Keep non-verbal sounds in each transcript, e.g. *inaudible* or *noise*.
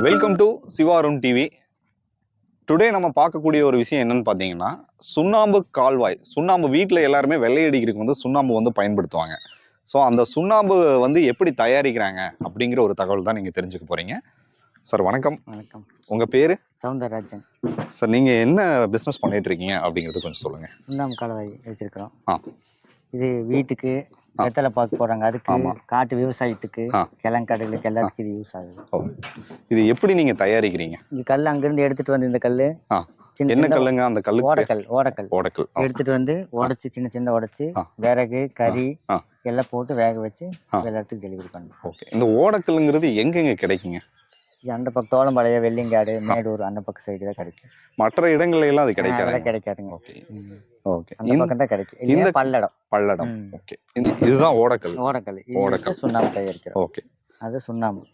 Welcome to சிவாருன் TV Today நம்ம பார்க்கக்கூடிய ஒரு விஷயம் என்னன்னு பார்த்தீங்கன்னா சுண்ணாம்பு கால்வாய். சுண்ணாம்பு வீட்டில் எல்லாருமே வெள்ளையடிக்கிறதுக்கு வந்து சுண்ணாம்பு வந்து பயன்படுத்துவாங்க. ஸோ அந்த சுண்ணாம்பு வந்து எப்படி தயாரிக்கிறாங்க அப்படிங்கிற ஒரு தகவல் தான் நீங்கள் தெரிஞ்சுக்க போறீங்க. சார் வணக்கம். வணக்கம். உங்கள் பேர்? சவுந்தரராஜன். சார் நீங்கள் என்ன பிஸ்னஸ் பண்ணிட்டு இருக்கீங்க அப்படிங்கிறது கொஞ்சம் சொல்லுங்கள் சுண்ணாம்பு கால்வாய் வச்சிருக்கிறோம். ஆ. இது வீட்டுக்கு. வெத்தலை பார்க்க போறாங்க அதுக்கு. காட்டு விவசாயத்துக்கு ஆ. கிழங்கடலுக்கு எல்லாத்துக்கும் இது யூஸ் ஆகுது. இது எப்படி நீங்கள் தயாரிக்கிறீங்க? இந்த கல் அங்கிருந்து எடுத்துட்டு வந்து இந்த கல் என்ன கல்லுங்க? அந்த கல்லுக்கு ஓடக்கல் ஓடக்கல். ஓடக்கல். எடுத்துட்டு வந்து உடைச்சு சின்ன சின்ன உடைச்சு. விறகு கறி. எல்லாம் போட்டு வேக வச்சு. எல்லாத்துக்கும் டெலிவரி பண்ணணும். ஓகே. இந்த ஓடக்கல்லுங்கிறது எங்கெங்க கிடைக்குங்க? அந்த பக்கம் தோளம்பாளையம் வெள்ளிங்காடு மேடூர் அந்த பக்கம் சைடு தான் கிடைக்கும். மற்ற இடங்கள்ல எல்லாம் அது கிடைக்காது கிடைக்காதுங்க. ஓகே. ஓகே. அந்த பக்கம் தான் கிடைக்கும். இந்த- பல்லடம். பல்லடம். ஓகே. இது இதுதான் ஓடக்கல். ஓடக்கல். ஓடக்கல். சுண்ணாம்பு தயாரிக்கிறோம். ஓகே. அது சுண்ணாம்பு.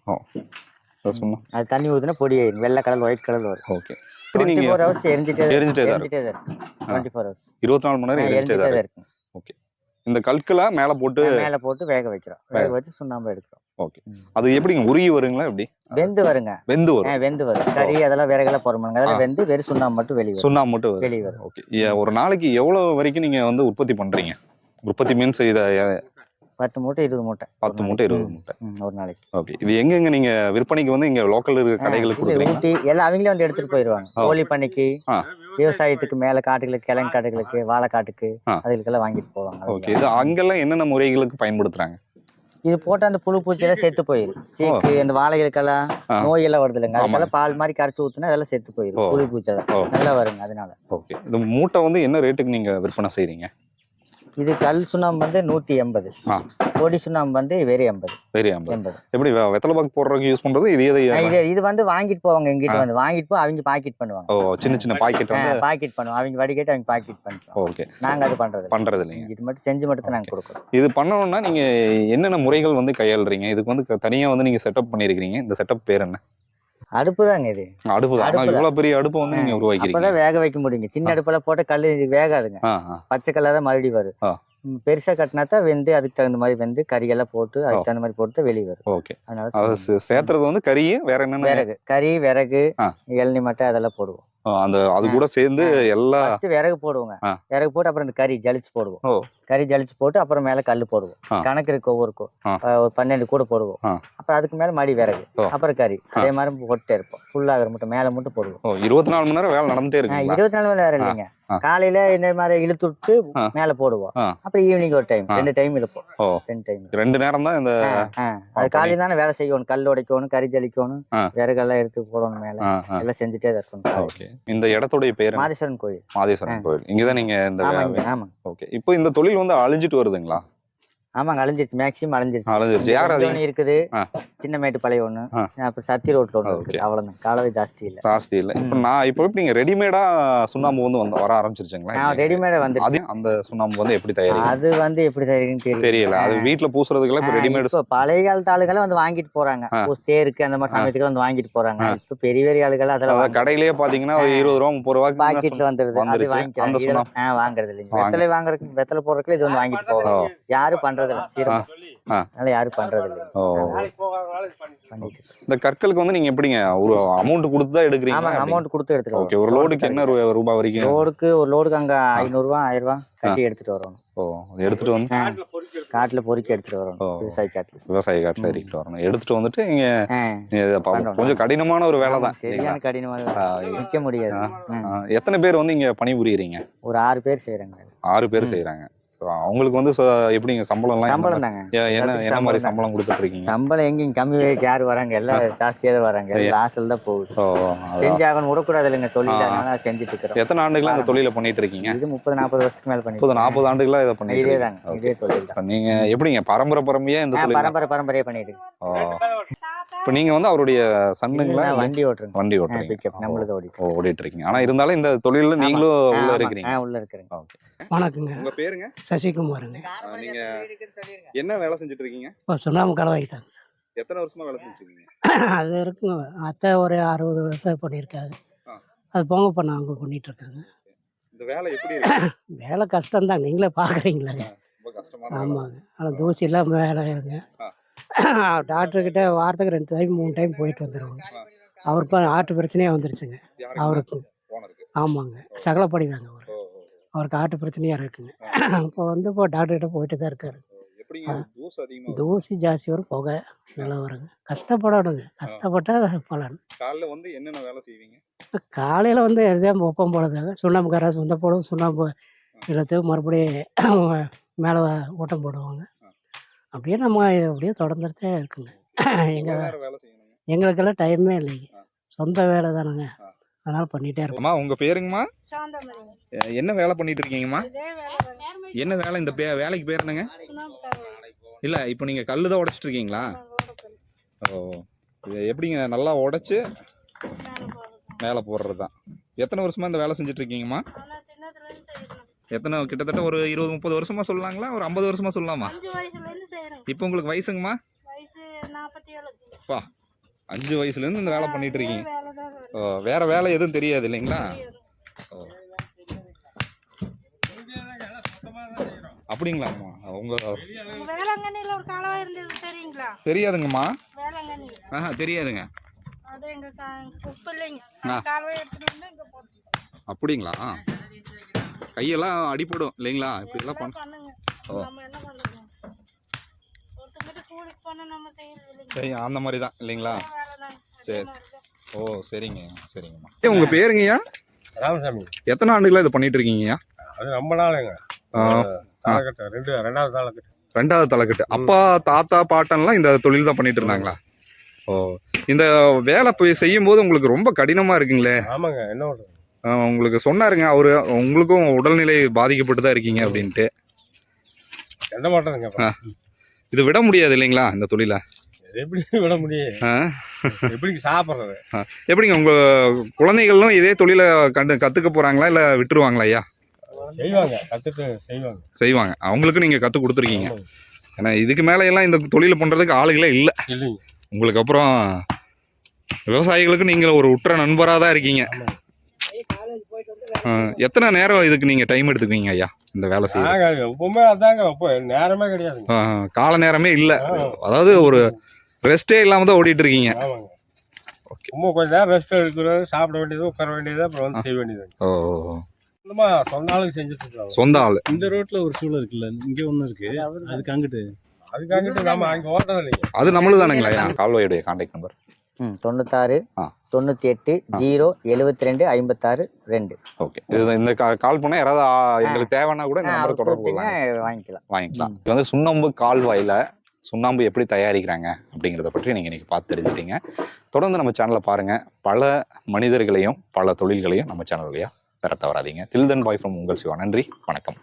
சொன்னா அது தண்ணி ஊத்துனா பொடி வெள்ளை கலர் ஒயிட் கலர் வரும். ஓகே. இப்படி நீங்க ஹவர்ஸ் எரிஞ்சிட்டே எரிஞ்சிட்டே தான் டுவெண்ட்டி ஃபோர் ஹவர்ஸ் இருபத்தி நாலு மணி நேரம் எரிஞ்சிட்டே எரிஞ்சிட்டே தான் இருக்கு. இருக்கும். இந்த கற்களை மேல போட்டு மேல போட்டு வேக வைக்கிறோம். வேக வச்சு சுண்ணாம்பு எடுக்கிறோம். ஓகே. அது எப்படிங்க? உருகி வருங்களா எப்படி? வெந்து வருங்க. வெந்து வரும். வெந்து வரும். கறி அதெல்லாம் விறகுல போறோமுங்க அதெல்லாம். வெந்து வெறும் சுண்ணாம்பு மட்டும் வெளியே சுண்ணாம்பு மட்டும் வெளியே வரும். ஓகே. ஒரு நாளைக்கு எவ்வளவு வரைக்கும் நீங்க வந்து உற்பத்தி பண்றீங்க? உற்பத்தி மீன்ஸ் இத பத்து மூட்டை இருபது மூட்டை. பத்து மூட்டை. இருபது மூட்டை. ஒரு நாளைக்கு. ஓகே. இது எங்கெங்க நீங்க விற்பனைக்கு வந்து இங்க லோக்கல் இருக்கிற ஆ, கடைகளுக்கு கொடுக்குறீங்க? ஊட்டி எல்லாம் அவங்களே வந்து எடுத்துட்டு போயிடுவாங்க. கோழி பண்ணைக்கு. விவசாயத்துக்கு மேல காட்டுகளுக்கு கிழங்கு காட்டுகளுக்கு வாழைக்காட்டுக்கு. அதுகளுக்கெல்லாம் வாங்கிட்டு போவாங்க. ஓகே. இது அங்கெல்லாம் என்னென்ன முறைகளுக்கு பயன்படுத்துறாங்க? இது போட்டு அந்த புழு பூச்சியெல்லாம் செத்து போயிடும் சீக்கு அந்த வாழைகளுக்கெல்லாம் ஆ. நோய் எல்லாம் வருது இல்லைங்க. அதுக்கெல்லாம் பால் மாதிரி கரைச்சி ஊத்துனா அதெல்லாம் செத்து. போயிடும் புழு பூச்செல்லாம். நல்லா வருங்க அதனால ஓகே இந்த மூட்டை வந்து என்ன ரேட்டுக்கு நீங்க விற்பனை செய்றீங்க இது கல் சுண்ணாம்பு வந்து நூத்தி எண்பது. பொடி சுண்ணாம்பு வந்து வெறும் எண்பது வெரி ஐம்பது. எப்படி வெத்தலை பாக்கு போடுறதுக்கு யூஸ் பண்றது? இது இது இது வந்து வாங்கிட்டு போவாங்க எங்கிட்ட வந்து. வாங்கிட்டு போ அவங்க பாக்கெட் பண்ணுவாங்க. ஓ சின்ன சின்ன பாக்கெட் பாக்கெட் பண்ணுவோம். அவங்க வடிகட்டி அவங்க பாக்கெட் பண்ணிட்டோம் ஓகே. நாங்க அது பண்றது. பண்றது இல்லைங்க இது மட்டும் செஞ்சு மட்டும் தான் நாங்க கொடுக்குறோம். இது பண்ணணும்னா நீங்க என்னென்ன முறைகள் வந்து கையாளுறீங்க? இதுக்கு வந்து தனியா வந்து நீங்க செட்டப் பண்ணிருக்கீங்க இந்த செட்டப் பேர் என்ன? அடுப்பு தாங்க இது அடுப்பு தான். இவ்வளவு பெரிய அடுப்பு வந்து நீங்க உருவாக்கிறீங்க அப்பதான் வேக வைக்க முடியுங்க. சின்ன அடுப்புல போட்ட கல் வேகாதுங்க. பச்சை கலர் தான் மறுபடியும் வரும். பெருசா கட்டினா தான் வெந்து அதுக்கு தகுந்த மாதிரி வெந்து கறியெல்லாம் போட்டு அதுக்கு தகுந்த மாதிரி போட்டு வெளியே வரும். ஓகே. அதனால சேர்த்துறது வந்து கறி வேற என்னென்ன? விறகு. கறி விறகு. இளநி மட்டை அதெல்லாம் போடுவோம். அந்த அது கூட சேர்ந்து எல்லா விறகு போடுவோங்க. விறகு போட்டு அப்புறம் இந்த கறி ஜலிச்சு போடுவோம். ஓ. கறி ஜலிச்சு போட்டு அப்புறம் மேல கல் போடுவோம். கணக்கு இருக்கு ஒவ்வொருக்கும். ஒரு பன்னெண்டு கூட போடுவோம். அப்புறம் அதுக்கு மேல மடி விறகு. அப்புறம் கறி. அதே மாதிரி போட்டுட்டே இருப்போம். ஃபுல்லாகிற மட்டும் மேல மட்டும் போடுவோம். இருபத்தி நாலு மணி நேரம் வேலை நடந்துட்டே ஆ, இருக்குங்களா? இருபத்தி நாலு மணி நேரம் இல்லைங்க. காலையில இந்த மாதிரி இழுத்து விட்டு. மேல போடுவோம். அப்புறம் ஈவினிங் ஒரு டைம். ரெண்டு டைம் இழுப்போம். ரெண்டு டைம் ரெண்டு நேரம் தான் இந்த அது காலையில தானே வேலை செய்யணும். கல் உடைக்கணும் கறி ஜலிக்கணும். விறகெல்லாம் எடுத்து போடணும் மேல. எல்லாம் செஞ்சுட்டே இருக்கணும். இந்த இடத்துடைய பேர்? மாதேஸ்வரன் கோயில். மாதேஸ்வரன் கோயில். இங்கதான் நீங்க இந்த ஆமாங்க. ஓகே. இப்போ இந்த தொழில் வந்து அழிஞ்சிட்டு வருதுங்களா? ஆமாங்க அழிஞ்சிருச்சு. மேக்ஸிமம் அழிஞ்சிருச்சு. அழிஞ்சிருச்சு. யார் அதிகம் இருக்குது. சின்ன மேட்டு பழைய ஒண்ணு. ஆ. அப்புறம் சத்தி ரோட்ல ஒண்ணு ஆ, இருக்குது. அவ்வளவுதான். காலவே ஜாஸ்தி இல்ல. ஜாஸ்தி இல்லை. இப்போ நான் இப்போ நீங்க ரெடிமேடா சுண்ணாம்பு வந்து வந்து வர ஆரம்பிச்சிருச்சுங்களா? நான் ரெடிமேட வந்துருச்சு. அது அந்த சுண்ணாம்பு வந்து எப்படி தயாரிக்கும் அது வந்து எப்படி தெரியும் தெரியல. அது வீட்ல பூசுறதுக்குலாம் இப்போ ரெடிமேட் இப்போ பழைய காலத்து ஆளுகளை வந்து வாங்கிட்டு போறாங்க. தேருக்கு அந்த மாதிரி சமயத்துக்கு வந்து வாங்கிட்டு போறாங்க. இப்போ பெரிய பெரிய ஆளுகள் அதெல்லாம் கடையிலேயே பாத்தீங்கன்னா இருபது ரூபா முப்பது ரூபாய்க்கு பாக்கெட்ல வந்துருது. அது. வாங்கிக்கிறாங்க வாங்குறது இல்லைங்க. வெத்தலை வாங்குறதுக்கு வெத்தலை போடுறதுக்கு இது வந்து வாங்கிட்டு போவாங்க யாரும் பண்றது? இல்ல சிரமம் ஆ. அதனால யாரும் பண்றது இல்லை ஓ. பண்ணிட்டு இந்த கற்களுக்கு வந்து நீங்க எப்படிங்க? ஒரு அமௌண்ட் கொடுத்து தான் எடுக்கிறீங்க ஆமாங்க அமௌண்ட் கொடுத்து எடுத்துட்டு ஓகே ஒரு லோடுக்கு என்ன ரூ- ரூபாய் வரைக்கும்? லோடுக்கு ஒரு லோடுக்கு அங்க ஐநூறு ரூபா ஆயிரம் ரூபா கட்டி எடுத்துட்டு வரணும். ஓ எடுத்துட்டு வந்து. காட்டுல பொறுக்கி எடுத்துட்டு ஓ. வரணும். விவசாய காட்டுல. விவசாய காட்டுல ஏறிட்டு வரணும். எடுத்துட்டு வந்துட்டு இங்க ஆ. இத பா- பண்றோம். கொஞ்சம் கடினமான ஒரு வேலை தான். சரியான கடினமான நிக்க முடியாது. ஆ. எத்தனை பேர் வந்து இங்க பணிபுரியுறீங்க? ஒரு ஆறு பேர் செய்யறாங்க ஆறு பேர். செய்யறாங்க அவங்களுக்கு வந்து எப்படிங்க சம்பளம்லாம் சம்பளம் தாங்க. என்ன என்ன மாதிரி சம்பளம் தான். சம்பளம் கொடுத்துட்டு இருக்கீங்க சம்பளம் எங்கேயும் கம்மி யார் வராங்க? எல்லாம் ஜாஸ்தியாக தான் வராங்க. ஆசையில் தான் போகுது. செஞ்சாகணும் விடக்கூடாது இல்லைங்க தொழில். அதனால செஞ்சுட்டு இருக்கிறோம் எத்தனை ஆண்டுகளா இந்த தொழிலை பண்ணிட்டு இருக்கீங்க இது முப்பது நாற்பது வருஷத்துக்கு மேல பண்ணி முப்பது நாற்பது ஆண்டுகளா இதை பண்ணிட்டு இதே. தாங்க இதே தொழில் தான். எப்படிங்க பரம்பரை பரம்பரையா இந்த பரம்பரை பரம்பரையா பண்ணிட்டு. இப்போ நீங்க வந்து அவருடைய சன்னுங்களா வண்டி ஓட்டுறேங்க. வண்டி பிக்கப் ஓட்டுறீங்க. நம்மளுக்கு ஓடிட்டு ஓடிட்டு இருக்கீங்க ஆனா இருந்தாலும் இந்த தொழில்ல நீங்களும் உள்ள. இருக்கிறீங்க. உள்ள இருக்கிறேங்க ஓகே. வணக்கங்க. உங்க பேருங்க? சசிகுமாருங்க. நீங்க என்ன வேலை செஞ்சுட்டு இருக்கீங்க சுண்ணாம்பு வைத்தாங்க சார். எத்தனை வருஷமா வேலை செஞ்சுட்டு இருக்கீங்க அது இருக்குங்க. அத்தை ஒரு அறுபது வருஷம் பண்ணியிருக்காங்க. அது போங்க இப்போ நாங்கள் பண்ணிட்டு இருக்காங்க இந்த வேலை எப்படி இருக்கு? *coughs* வேலை கஷ்டம்தான். நீங்களே பார்க்குறீங்களேங்க ரொம்ப கஷ்டமான வேலை. ஆமாங்க. ஆனால் தூசி இல்லாமல் வேலை இருங்க டாக்டர்கிட்ட வாரத்துக்கு ரெண்டு டைம் மூணு டைம் போயிட்டு வந்துடுவோங்க அவருக்கு ஆட்டு பிரச்சனையே வந்துருச்சுங்க? அவருக்கு. ஆமாங்க. சகலப்படி தாங்க அவர். அவருக்கு ஆட்டு பிரச்சனையாக இருக்குங்க. இப்போ வந்து இப்போ டாக்டர்கிட்ட போயிட்டு தான் இருக்காரு. தூசு ஜாஸ்தி வரும் புகை நல்லா வருங்க. கஷ்டப்படணுங்க. கஷ்டப்பட்டா பலன். காலைல வந்து என்னென்ன வேலை செய்வீங்க? காலையில் வந்து எதாவது ஒப்பம் போடுறதாங்க சுண்ணாம்பு கரை சுந்த போடும் சுண்ணாம்பு இழுத்து மறுபடியும் மேலே ஓட்டம் போடுவாங்க. அப்படியே நம்ம அப்படியே தொடர்ந்துட்டே இருக்குங்க. எங்கள் வேலை எங்களுக்கெல்லாம் டைமே இல்லைங்க. சொந்த வேலை தானுங்க. அதனால் பண்ணிகிட்டே இருக்கோம். அம்மா உங்க பேருங்கம்மா? என்ன வேலை பண்ணிட்டு இருக்கீங்கம்மா? வேலை. என்ன வேலை இந்த பே வேலைக்கு பேர் என்னங்க? இல்ல இப்போ நீங்க கல்லு தான் உடைச்சிட்டு இருக்கீங்களா. ஓ இது எப்படிங்க? நல்லா உடைச்சு மேல. மேலே போடுறது தான். எத்தனை வருஷமா இந்த வேலை செஞ்சுட்டு இருக்கீங்கம்மா. எத்தனை கிட்டத்தட்ட ஒரு இருபது முப்பது வருஷமா சொல்லலாங்களா? ஒரு ஐம்பது வருஷமா சொல்லலாமா? இப்போ உங்களுக்கு வயசுங்கம்மா? பா அஞ்சு வயசுல இருந்து இந்த வேலை பண்ணிட்டு இருக்கீங்க. ஓ, வேற வேலை எதுவும் தெரியாது இல்லைங்களா? ஓ. அப்படிங்களாம்மா. உங்க தெரியாதுங்கம்மா. ஆஹா தெரியாதுங்க. அப்படிங்களா? கையெல்லாம் அடிபடும் இல்லைங்களா? இப்படிலாம் பண்ண பண்ணுங்க. ஓ. சரி. அந்த மாதிரி தான். இல்லைங்களா சரி. ஓ சரிங்க சரிங்கம்மா. உங்க பேருங்கய்யா? ராமசாமி. எத்தனை ஆண்டுகளா இதை பண்ணிட்டு இருக்கீங்கய்யா? அது ரொம்ப நாளுங்க. காலகட்டம் ரெண்டு ரெண்டாவது காலகட்டம் ரெண்டாவது தலைக்கட்டு அப்பா தாத்தா பாட்டன்லாம் இந்த தொழில் தான் பண்ணிட்டு இருந்தாங்களா? ஓ இந்த வேலை போய் செய்யும் போது உங்களுக்கு ரொம்ப கடினமா இருக்குங்களே. ஆமாங்க என்ன உங்களுக்கு சொன்னாருங்க அவரு உங்களுக்கும் உடல்நிலை பாதிக்கப்பட்டு தான் இருக்கீங்க அப்படின்ட்டு. என்ன பண்றதுங்க அப்ப? இது விட முடியாது இல்லைங்களா இந்த தொழிலை எப்படி விட முடியும்? எப்படி சாப்பிடுறது? எப்படிங்க உங்க குழந்தைகளும் இதே தொழிலை கண்டு கத்துக்க போறாங்களா இல்ல விட்டுருவாங்களா ஐயா? செய்வாங்க கத்துட்டு செய்வாங்க. செய்வாங்க. அவங்களுக்கு நீங்க கத்து கொடுத்துருக்கீங்க. ஏன்னா இதுக்கு மேல எல்லாம் இந்த தொழிலை பண்றதுக்கு ஆளுகளே இல்ல. உங்களுக்கு அப்புறம் விவசாயிகளுக்கு நீங்க ஒரு உற்ற நண்பரா தான் இருக்கீங்க. எத்தனை நேரம் இதுக்கு நீங்க டைம் எடுத்துக்குவீங்க ஐயா இந்த வேலை செய்ய எப்பவுமே அதாங்க இப்போ நேரமே கிடையாதுங்க. கால நேரமே இல்ல. அதாவது ஒரு ரெஸ்டே இல்லாம தான் ஓடிட்டு இருக்கீங்க. ஓகே சும்மா கொஞ்ச நேரம் ரெஸ்ட் எடுக்கிறது சாப்பிட வேண்டியது உட்கார வேண்டியது அப்புறம் வந்து செய்ய வேண்டியது. ஓ ஓ, ஓ. சும்மா சொந்த ஆளுக்கு செஞ்சுட்டு சொந்த ஆளு. இந்த ரோட்ல ஒரு சூழல் இருக்குல்ல இங்க ஒண்ணு இருக்கு. அதுக்கு அங்கிட்டு. அதுக்காகிட்டு நம்ம அங்க ஓட்டது இல்லைங்க அது நம்மளு தானுங்களா ஐயா கால்வாயுடைய கான்டாக்ட் நம்பர் தொண்ணூத்தாறு ஆ. தொண்ணூற்றி எட்டு ஜீரோ எழுபத்தி ரெண்டு ஐம்பத்தாறு ரெண்டு. ஓகே. இது இந்த கால் பண்ணா யாராவது எங்களுக்கு தேவைன்னா கூட நம்பரை தொடர்பு வாங்கிக்கலாம். வாங்கிக்கலாம். இது வந்து சுண்ணாம்பு கால்வாயில சுண்ணாம்பு எப்படி தயாரிக்கிறாங்க அப்படிங்கிறத பற்றி நீங்கள் இன்னைக்கு பார்த்து தெரிஞ்சுட்டீங்க. தொடர்ந்து நம்ம சேனலை பாருங்க. பல மனிதர்களையும் பல தொழில்களையும் நம்ம சேனல் வழியா பெற தவறாதீங்க. தில்தன் பாய் ஃப்ரம் உங்கள் சிவா. நன்றி. வணக்கம்.